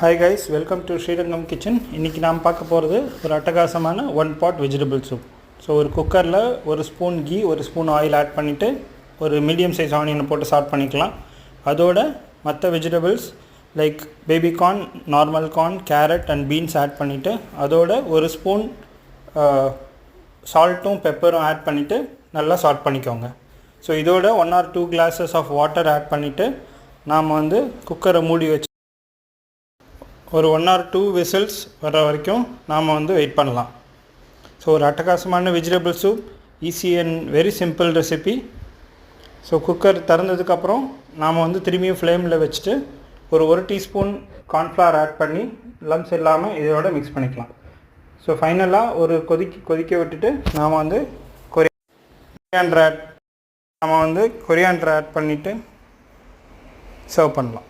Hi guys welcome to Srirangam kitchen இன்றைக்கி நாம் பார்க்க போகிறது ஒரு அட்டகாசமான one pot vegetable soup so ஒரு குக்கரில் ஒரு ஸ்பூன் கீ ஒரு ஸ்பூன் ஆயில் ஆட் பண்ணிவிட்டு ஒரு மீடியம் சைஸ் ஆனியனை போட்டு ஸ்டார்ட் பண்ணிக்கலாம். அதோட மற்ற vegetables like baby corn normal corn carrot and beans add பண்ணிவிட்டு அதோட ஒரு ஸ்பூன் சால்ட்டும் பெப்பரும் ஆட் பண்ணிவிட்டு நல்லா சால்ட் பண்ணிக்கோங்க. ஸோ இதோட one or two glasses of water add பண்ணிவிட்டு நாம் வந்து குக்கரை மூடி வச்சு ஒரு ஒன் ஆர் டூ விசில்ஸ் வர வரைக்கும் நாம் வந்து வெயிட் பண்ணலாம். ஸோ ஒரு அட்டகாசமான vegetable soup easy and very simple recipe so cooker திறந்ததுக்கப்புறம் நாம் வந்து திரும்பியும் ஃப்ளேமில் வச்சுட்டு ஒரு ஒரு டீஸ்பூன் கார்ன்ஃப்ளவர் ஆட் பண்ணி லம்ஸ் இல்லாமல் இதோட மிக்ஸ் பண்ணிக்கலாம். ஸோ ஃபைனலாக ஒரு கொதிக்க கொதிக்க விட்டுட்டு நாம் வந்து கொரியாண்டர் ஆட் நாம் வந்து கொரியாண்டர் ஆட் பண்ணிவிட்டு சர்வ் பண்ணலாம்.